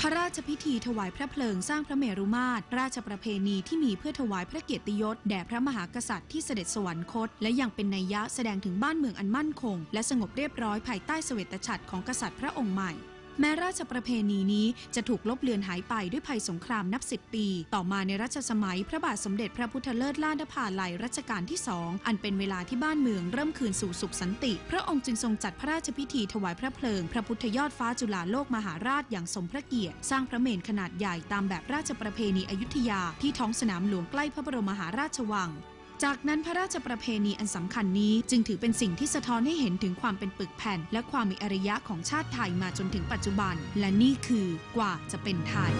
พระราชพิธีถวายพระเพลิงสร้างพระเมรุมาตร ราชประเพณีที่มีเพื่อถวายพระเกียรติยศแด่พระมหากษัตริย์ที่เสด็จสวรรคต และยังเป็นนัยยะแสดงถึงบ้านเมืองอันมั่นคง และสงบเรียบร้อยภายใต้เสวตฉัตรของกษัตริย์พระองค์ใหม่ แม้ราชประเพณีนี้จะถูกลบเลือนหายไปด้วยภัยสงครามนับสิบปี ต่อมาในรัชสมัยพระบาทสมเด็จพระพุทธเลิศล่านภาลัยรัชกาลที่สองอันเป็นเวลาที่บ้านเมืองเริ่มคืนสู่สุขสันติ พระองค์จึงทรงจัดพระราชพิธีถวายพระเพลิง พระพุทธยอดฟ้าจุฬาโลกมหาราชอย่างสมพระเกียรติ สร้างพระเมรุขนาดใหญ่ตามแบบราชประเพณีอยุธยาที่ท้องสนามหลวงใกล้พระบรมมหาราชวัง จากนั้นพระราชประเพณีอันสำคัญนี้จึงถือเป็นสิ่งที่สะท้อนให้เห็นถึงความเป็นปึกแผ่น และความมีอารยะของชาติไทยมาจนถึงปัจจุบัน และนี่คือกว่าจะเป็นไทย